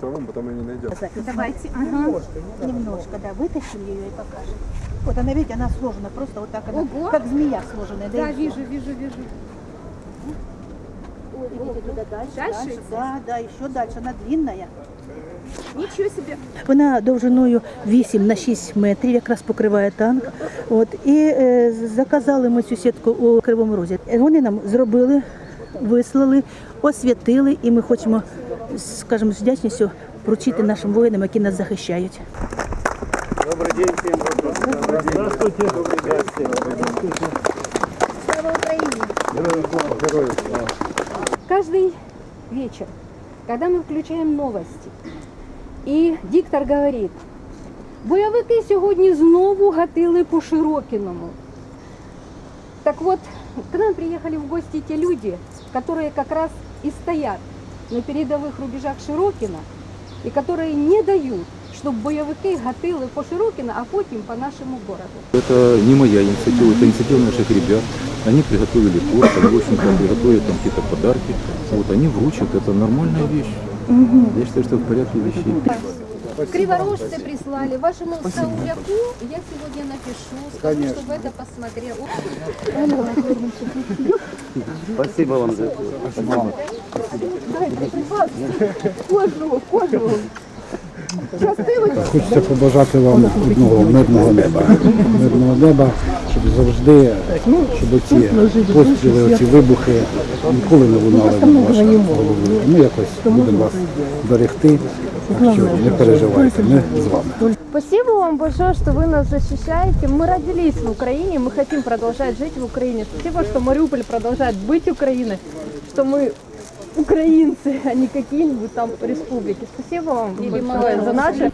самому, потом ее не найдем. Давайте. Ага. Немножко, да, вытащим ее и покажем. Вот она, видите, она сложена, просто вот так она, Ого. как змея сложенная. Да, всё. вижу, вижу, вижу. Видите, туда дальше, Дальше дальше, да, да, еще дальше, она длинная. Ничего себе. Вона довжиною 8 на 6 метрів, якраз покриває танк. От і е, заказали ми цю сітку у Кривому Розі. Вони нам зробили, вислали, освятили, і ми хочемо, скажімо, з вдячністю вручити нашим воїнам, які нас захищають. Каждый вечер, когда мы включаем новости, і диктор говорить, бойовики сьогодні знову гатили по Широкиному. Так вот, к нам приехали в гости те люди, которые как раз и стоят на передовых рубежах Широкина, и которые не дают, щоб бойовики гатили по Широкіна, а потім по нашому городу. Это не моя инициатива, это инициатива наших ребят. Они приготовили торт, они, в общем-то, приготовят там какие-то подарки. Вот, они вручат, это нормальная вещь. Я считаю, что в порядке вещей. Криворожцы прислали. Вашему Сауляку я сегодня напишу, скажу, чтобы это посмотрел. Спасибо вам за Кожного, кожного. Хочеться побажати вам одного мирного неба. Мирного неба, щоб завжди, щоб ці постріли, ці вибухи ніколи не лунали над вашою головою. Ми якось будемо вас берегти, так що не переживайте, ми з вами. Спасибо вам большое, что вы нас защищаете. Мы родились в Украине, мы хотим продолжать жить в Украине. Спасибо, что Мариуполь продолжает быть Украиной, что мы украинцы, а не какие-нибудь там республики. Спасибо вам большое за наше